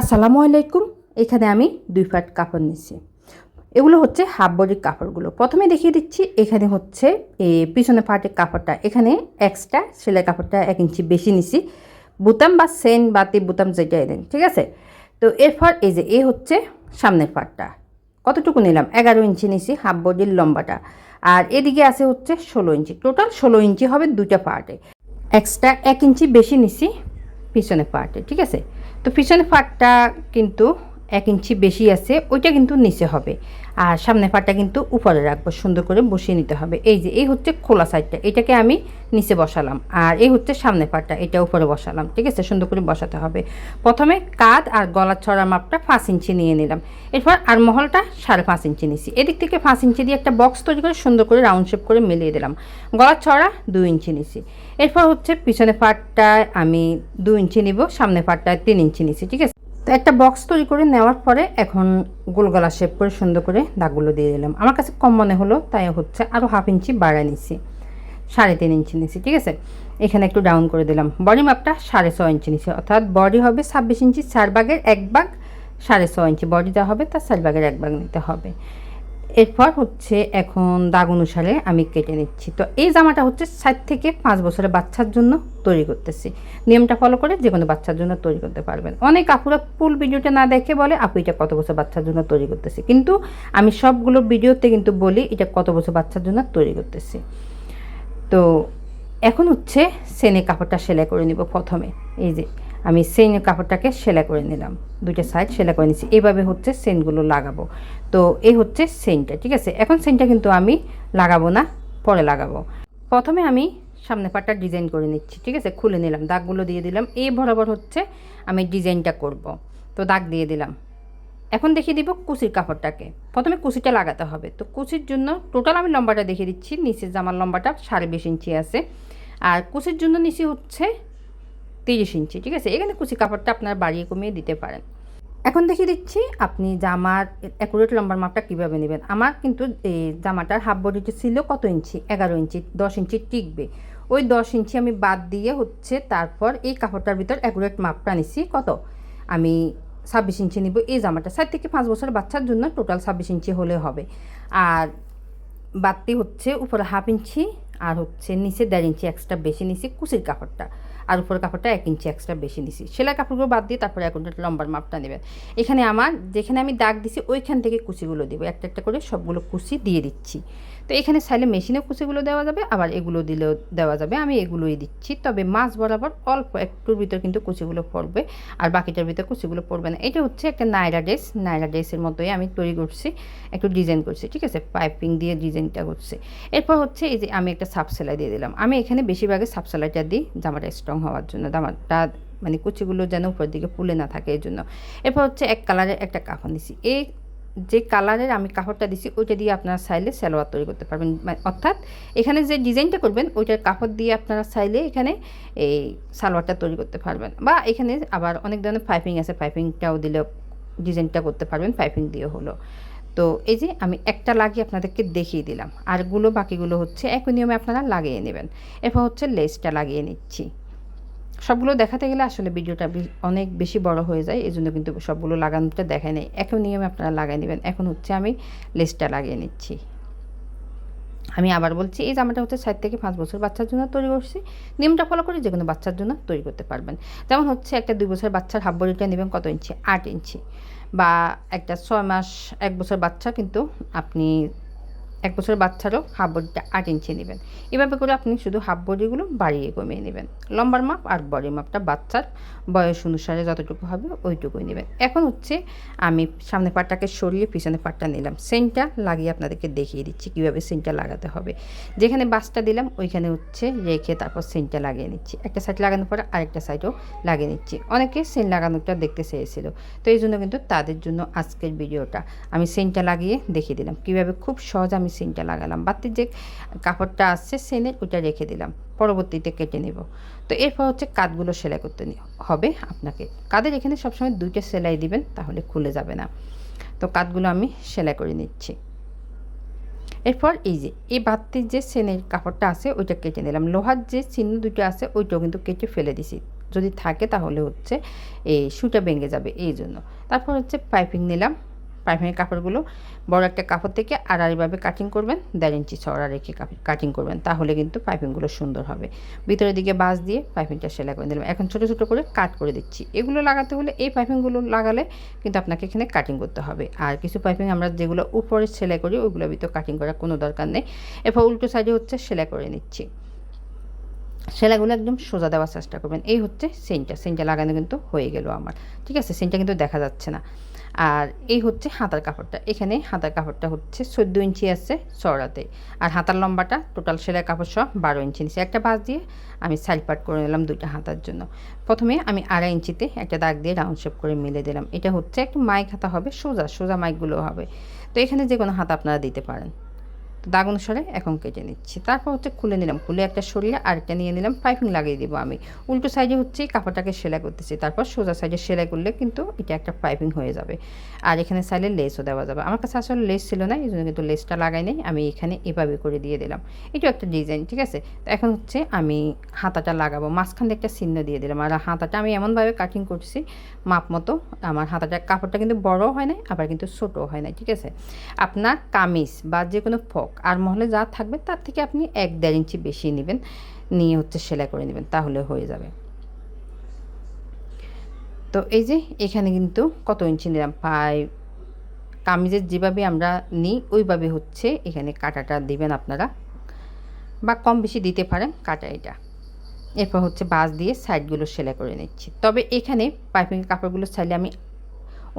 আসসালামু আলাইকুম। এখানে আমি দুই পাট কাপড় নিচ্ছি। এগুলো হচ্ছে হাফ বডির কাপড়গুলো। প্রথমে দেখিয়ে দিচ্ছি, এখানে হচ্ছে পিছনে পাটের কাপড়টা। এখানে এক্সট্রা সেলাই কাপড়টা এক ইঞ্চি বেশি নিছি। বুতাম বা সেন বা তে বুতাম যেটাই দেন, ঠিক আছে? তো এরপর এই যে, এ হচ্ছে সামনের পাটটা। কতটুকু নিলাম? এগারো ইঞ্চি নিছি হাফ বডির লম্বাটা। আর এদিকে আছে হচ্ছে ষোলো ইঞ্চি। টোটাল ষোলো ইঞ্চি হবে দুইটা পার্টে এক্সট্রা এক ইঞ্চি বেশি নিছি পিছনে পার্টে ঠিক আছে? তো পিছনে পার্টটা কিন্তু এক ইঞ্চি বেশি আছে, ওইটা কিন্তু নিচে হবে। আর সামনে পাটটা কিন্তু উপরে রাখব, সুন্দর করে বসিয়ে নিতে হবে। এই যে, এই হচ্ছে খোলা সাইডটা, এটাকে আমি নিচে বসালাম। আর এই হচ্ছে সামনে পাটটা, এটা উপরে বসালাম, ঠিক আছে? সুন্দর করে বসাতে হবে। প্রথমে কাঁধ আর গলার ছড়া মাপটা পাঁচ ইঞ্চি নিয়ে নিলাম। এরপর আর মহলটা সাড়ে পাঁচ ইঞ্চি নিছি। এদিক থেকে পাঁচ ইঞ্চি দিয়ে একটা বক্স তৈরি করে সুন্দর করে রাউন্ড শেপ করে মিলিয়ে দিলাম। গলার ছড়া দুই ইঞ্চি নিছি। এরপর হচ্ছে পিছনে পাটটায় আমি দু ইঞ্চি নিব সামনে পাটটায় তিন ইঞ্চি নিছি, ঠিক আছে? তো একটা বক্স তৈরি করে নেওয়ার পরে এখন গোল গলা শেপ করে সুন্দর করে দাগগুলো দিয়ে দিলাম। আমার কাছে কম মনে হলো, তাই হচ্ছে আরও হাফ ইঞ্চি বাড়া নিছি সাড়ে তিন ইঞ্চি নিছি ঠিক আছে? এখানে একটু ডাউন করে দিলাম। বডি মাপটা সাড়ে ছ ইঞ্চি নিছি অর্থাৎ বডি হবে ছাব্বিশ ইঞ্চি চার ভাগের এক বাগ সাড়ে ছ ইঞ্চি বডি যা হবে তার চার ভাগের এক ভাগ নিতে হবে। এরপর হচ্ছে এখন দাগ অনুসারে আমি কেটে নিচ্ছি। তো এই জামাটা হচ্ছে সাত থেকে পাঁচ বছরের বাচ্চার জন্য তৈরি করতেছি। নিয়মটা ফলো করে যে কোনো বাচ্চার জন্য তৈরি করতে পারবেন। অনেক আপুরা ফুল ভিডিওটা না দেখে বলে, আপু, এটা কত বছর বাচ্চার জন্য তৈরি করতেছি? কিন্তু আমি সবগুলো ভিডিওতে কিন্তু বলি, এটা কত বছর বাচ্চার জন্য তৈরি করতেছি? তো এখন হচ্ছে সেনে কাপড়টা সেলাই করে নিব প্রথমে। এই যে আমি সেন কাপড়টাকে সেলাই করে নিলাম। দুইটা সাইড সেলাই করে নিচ্ছি এইভাবে হচ্ছে সেনগুলো লাগাবো। তো এই হচ্ছে সেনটা ঠিক আছে? এখন সেনটা কিন্তু আমি লাগাবো না, পরে লাগাবো। প্রথমে আমি সামনে পাটটা ডিজাইন করে নিচ্ছি, ঠিক আছে? খুলে নিলাম, দাগগুলো দিয়ে দিলাম। এই বরাবর হচ্ছে আমি ডিজাইনটা করব। তো দাগ দিয়ে দিলাম। এখন দেখিয়ে দিব কুচির কাপড়টাকে। প্রথমে কুচিটা লাগাতে হবে। তো কুচির জন্য টোটাল আমি লম্বাটা দেখিয়ে দিচ্ছি। নিচে জামার লম্বাটা সাড়ে বিশ ইঞ্চি আছে। আর কুচির জন্য নিচে হচ্ছে তিরিশ ইঞ্চি, ঠিক আছে? এখানে কুচি কাপড়টা আপনার বাড়িয়ে কমিয়ে দিতে পারেন। এখন দেখিয়ে দিচ্ছি আপনি জামার অ্যাকুরেট লম্বার মাপটা কীভাবে নেবেন। আমার কিন্তু এই জামাটার হাফ বডিটা ছিল কত ইঞ্চি? এগারো ইঞ্চি, দশ ইঞ্চি টিকবে। ওই দশ ইঞ্চি আমি বাদ দিয়ে হচ্ছে তারপর এই কাপড়টার ভিতর অ্যাকুরেট মাপটা নিচ্ছি কত? আমি ছাব্বিশ ইঞ্চি নিব। এই জামাটা সাত থেকে পাঁচ বছর বাচ্চার জন্য টোটাল ছাব্বিশ ইঞ্চি হলে হবে। আর বাড়তি হচ্ছে উপরে হাফ ইঞ্চি, আর হচ্ছে নিচে দেড় ইঞ্চি এক্সট্রা বেশি নিছি কুচির কাপড়টা। আর উপর কাপড়টা এক ইঞ্চি এক্সট্রা বেশি নিছি সেলাই কাপড়গুলো বাদ দিয়ে তারপরে এখন লম্বার মাপটা নেবেন। এখানে আমার, যেখানে আমি দাগ দিছি, ওইখান থেকে কুচিগুলো দিব। একটা একটা করে সবগুলো কুচি দিয়ে দিচ্ছি। তো এখানে চাইলে মেশিনে কুচিগুলো দেওয়া যাবে, আবার এগুলো দিলেও দেওয়া যাবে। আমি এগুলোই দিচ্ছি, তবে মাছ বরাবর অল্প একটুর ভিতর কিন্তু কুচিগুলো পড়বে, আর বাকিটার ভিতর কুচিগুলো পড়বে না। এটা হচ্ছে একটা নাইরা ড্রেস, নাইরা ড্রেসের মতোই আমি তৈরি করছি, একটু ডিজাইন করছি, ঠিক আছে? পাইপিং দিয়ে ডিজাইনটা করছি। এরপর হচ্ছে এই যে আমি একটা সাপ সেলাই দিয়ে দিলাম। আমি এখানে বেশিরভাগে সাপ সেলাইটা দিই, জামাটা স্ট্রং হওয়ার জন্য, জামাটা মানে কুচিগুলো যেন উপর দিকে ফুলে না থাকে এই জন্য এরপর হচ্ছে এক কালারের একটা কাপড় দিছি এই যে কালারের আমি কাপড়টা দিছি, ওইটা দিয়ে আপনারা চাইলে সালোয়ার তৈরি করতে পারবেন। অর্থাৎ এখানে যে ডিজাইনটা করবেন, ওইটার কাপড় দিয়ে আপনারা চাইলে এখানে এই সালোয়ারটা তৈরি করতে পারবেন। বা এখানে আবার অনেক ধরনের পাইপিং আছে, পাইপিংটাও দিলেও ডিজাইনটা করতে পারবেন, পাইপিং দিয়ে হলো। তো এই যে আমি একটা লাগিয়ে আপনাদেরকে দেখিয়ে দিলাম। আরগুলো বাকিগুলো হচ্ছে একই নিয়মে আপনারা লাগিয়ে নেবেন। এরপর হচ্ছে লেসটা লাগিয়ে নিচ্ছি। সবগুলো দেখাতে গেলে আসলে ভিডিওটা অনেক বেশি বড় হয়ে যায় এই জন্য কিন্তু সবগুলো লাগানোটা দেখায় নেই। এখন নিয়মে আপনারা লাগাই নেবেন। এখন হচ্ছে আমি লেসটা লাগিয়ে নিচ্ছি। আমি আবার বলছি, এই জামাটা হচ্ছে সাত থেকে পাঁচ বছর বাচ্চার জন্য তৈরি করছি। নিয়মটা ফলো করে যে কোনো বাচ্চার জন্য তৈরি করতে পারবেন। যেমন হচ্ছে একটা দুই বছর বাচ্চার হাফ বডিটা নেবেন কত ইঞ্চি? আট ইঞ্চি। বা একটা ছয় মাস, এক বছর বাচ্চা কিন্তু আপনি এক বছর বাচ্চারও হাফ বডিটা আট ইঞ্চি নেবেন। এভাবে করে আপনি শুধু হাফ বডিগুলো বাড়িয়ে কমিয়ে নেবেন। লম্বার মাপ আর বডি মাপটা বাচ্চার বয়স অনুসারে যতটুকু হবে ওইটুকুই নেবেন। এখন হচ্ছে আমি সামনে পাটটাকে সরিয়ে পিছনে পাটটা নিলাম। সেন্টটা লাগিয়ে আপনাদেরকে দেখিয়ে দিচ্ছি কীভাবে সেন্টটা লাগাতে হবে। যেখানে বাসটা দিলাম, ওইখানে হচ্ছে রেখে তারপর সেন্টটা লাগিয়ে নিচ্ছি। একটা সাইড লাগানোর পরে আরেকটা সাইডও লাগিয়ে নিচ্ছি। অনেকে সেন্ট লাগানোটা দেখতে চেয়েছিল। তো এই জন্য কিন্তু তাদের জন্য আজকের ভিডিওটা আমি সেন্টটা লাগিয়ে দেখিয়ে দিলাম। কীভাবে খুব সহজ আমি সিনটা লাগালাম। বাতির যে কাপড়টা আসছে সেনের ওইটা রেখে দিলাম। পরবর্তীতে কেটে নেব। তো এরপর হচ্ছে কাঁধগুলো সেলাই করতে হবে আপনাকে। কাঁধের এখানে সবসময় দুইটা সেলাই দিবেন তাহলে খুলে যাবে না। তো কাঁধগুলো আমি সেলাই করে নিচ্ছি। এরপর এই যে, এই বাতির যে সেনের কাপড়টা আছে ওইটা কেটে নিলাম। লোহার যে চিহ্ন দুটো আছে ওইটাও কিন্তু কেটে ফেলে দিছি। যদি থাকে তাহলে হচ্ছে এই সুটা ভেঙে যাবে এই জন্য। তারপর হচ্ছে পাইপিং নিলাম। পাইপিংয়ের কাপড়গুলো বড় একটা কাপড় থেকে আড়াআড়িভাবে কাটিং করবেন, দেড় ইঞ্চি ছড়া রেখে কাটিং করবেন, তাহলে কিন্তু পাইপিংগুলো সুন্দর হবে। ভিতরের দিকে বাঁশ দিয়ে পাইপিংটা সেলাই করে দিলাম। এখন ছোটো ছোটো করে কাট করে দিচ্ছি। এগুলো লাগাতে হলে এই পাইপিংগুলো লাগালে কিন্তু আপনাকে এখানে কাটিং করতে হবে। আর কিছু পাইপিং আমরা যেগুলো উপরে সেলাই করি ওইগুলোর ভিতরে কাটিং করার কোনো দরকার নেই। এরপর উল্টো সাইডে হচ্ছে সেলাই করে নিচ্ছি। সেলাইগুলো একদম সোজা দেওয়ার চেষ্টা করবেন। এই হচ্ছে সেন্টটা সেন্টটা লাগানো কিন্তু হয়ে গেল আমার। ঠিক আছে? সেন্টটা কিন্তু দেখা যাচ্ছে না। আর এই হচ্ছে হাতার কাপড়টা। এখানে হাতার কাপড়টা হচ্ছে চোদ্দ ইঞ্চি আছে চড়াতে আর হাতার লম্বাটা টোটাল সেলাই কাপড় সব বারো ইঞ্চি নিচে। একটা বাঁশ দিয়ে আমি সাইড পাট করে নিলাম দুইটা হাতার জন্য। প্রথমে আমি আড়াই ইঞ্চিতে একটা দাগ দিয়ে রাউন্ড শেপ করে মেলে দিলাম। এটা হচ্ছে একটু মাইক হাতা হবে, সোজা সোজা মাইকগুলো হবে। তো এখানে যে কোনো হাতা আপনারা দিতে পারেন। দাগ অনুসারে এখন কেটে নিচ্ছি। তারপর হচ্ছে খুলে নিলাম। খুলে একটা সরিয়ে আরেকটা নিয়ে নিলাম। পাইপিং লাগিয়ে দেবো আমি। উল্টো সাইজে হচ্ছে কাপড়টাকে সেলাই করতেছি। তারপর সোজা সাইজে সেলাই করলে কিন্তু এটা একটা পাইপিং হয়ে যাবে। আর এখানে সাইলে লেসও দেওয়া যাবে। আমার কাছে আসলে লেস ছিল না এই জন্য কিন্তু লেসটা লাগাই নেই। আমি এখানে এভাবে করে দিয়ে দিলাম। এটাও একটা ডিজাইন, ঠিক আছে? তো এখন হচ্ছে আমি হাতাটা লাগাবো। মাঝখান দিয়ে একটা চিহ্ন দিয়ে দিলাম। আর হাতাটা আমি এমনভাবে কাটিং করছি মাপ মতো। আমার হাতাটা, কাপড়টা কিন্তু বড় হয় না আবার কিন্তু ছোটও হয় না ঠিক আছে? আপনার কামিজ বা যে কোনো ফক আর মহলে যা থাকবে তার থেকে আপনি এক দেড় ইঞ্চি বেশি নেবেন, নিয়ে হচ্ছে সেলাই করে নেবেন, তাহলে হয়ে যাবে। তো এই যে এখানে কিন্তু কত ইঞ্চি নিলাম? প্রায় কামিজের যেভাবে আমরা নিই, ওইভাবে হচ্ছে এখানে কাটাটা দিবেন আপনারা, বা কম বেশি দিতে পারেন কাটা এটা। এরপর হচ্ছে বাঁশ দিয়ে সাইডগুলো সেলাই করে নিচ্ছি। তবে এখানে পাইপিং কাপড়গুলো চাইলে আমি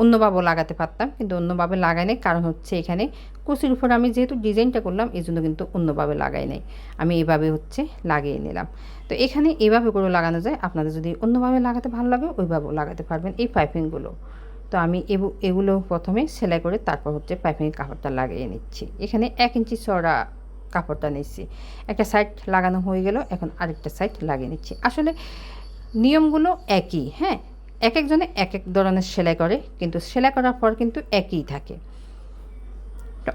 অন্যভাবেও লাগাতে পারতাম, কিন্তু অন্যভাবে লাগাই নাই। কারণ হচ্ছে এখানে কুচির উপর আমি যেহেতু ডিজাইনটা করলাম, এই জন্য কিন্তু অন্যভাবে লাগাই নাই। আমি এভাবে হচ্ছে লাগিয়ে নিলাম। তো এখানে এভাবে করে লাগানো যায়। আপনাদের যদি অন্যভাবে লাগাতে ভালো লাগে ওইভাবেও লাগাতে পারবেন এই পাইপিংগুলো তো আমি এগুলো প্রথমে সেলাই করে তারপর হচ্ছে পাইপিংয়ের কাপড়টা লাগিয়ে নিচ্ছি। এখানে এক ইঞ্চি চড়া কাপড়টা নিচ্ছি একটা সাইড লাগানো হয়ে গেল, এখন আরেকটা সাইড লাগিয়ে নিচ্ছি। আসলে নিয়মগুলো একই হ্যাঁ? এক একজনে এক এক ধরনের সেলাই করে, কিন্তু সেলাই করার পর কিন্তু একই থাকে।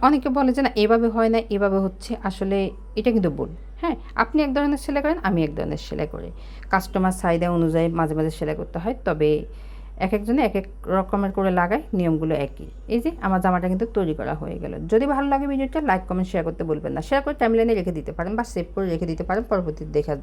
অনেকে বলে যে না, এভাবে হয় না, এভাবে হচ্ছে, আসলে এটা কিন্তু ভুল। হ্যাঁ আপনি এক ধরনের সেলাই করেন, আমি এক ধরনের সেলাই করি। কাস্টমার চাহিদা অনুযায়ী মাঝে মাঝে সেলাই করতে হয়, তবে এক একজনে এক এক রকমের করে লাগায় নিয়মগুলো একই। এই যে, আমার জামাটা কিন্তু তৈরি করা হয়ে গেল। যদি ভালো লাগে ভিডিওটা লাইক কমেন্ট শেয়ার করতে বলবেন না। শেয়ার করে টাইমলাইনে রেখে দিতে পারেন বা সেভ করে রেখে দিতে পারেন, পরবর্তীতে দেখার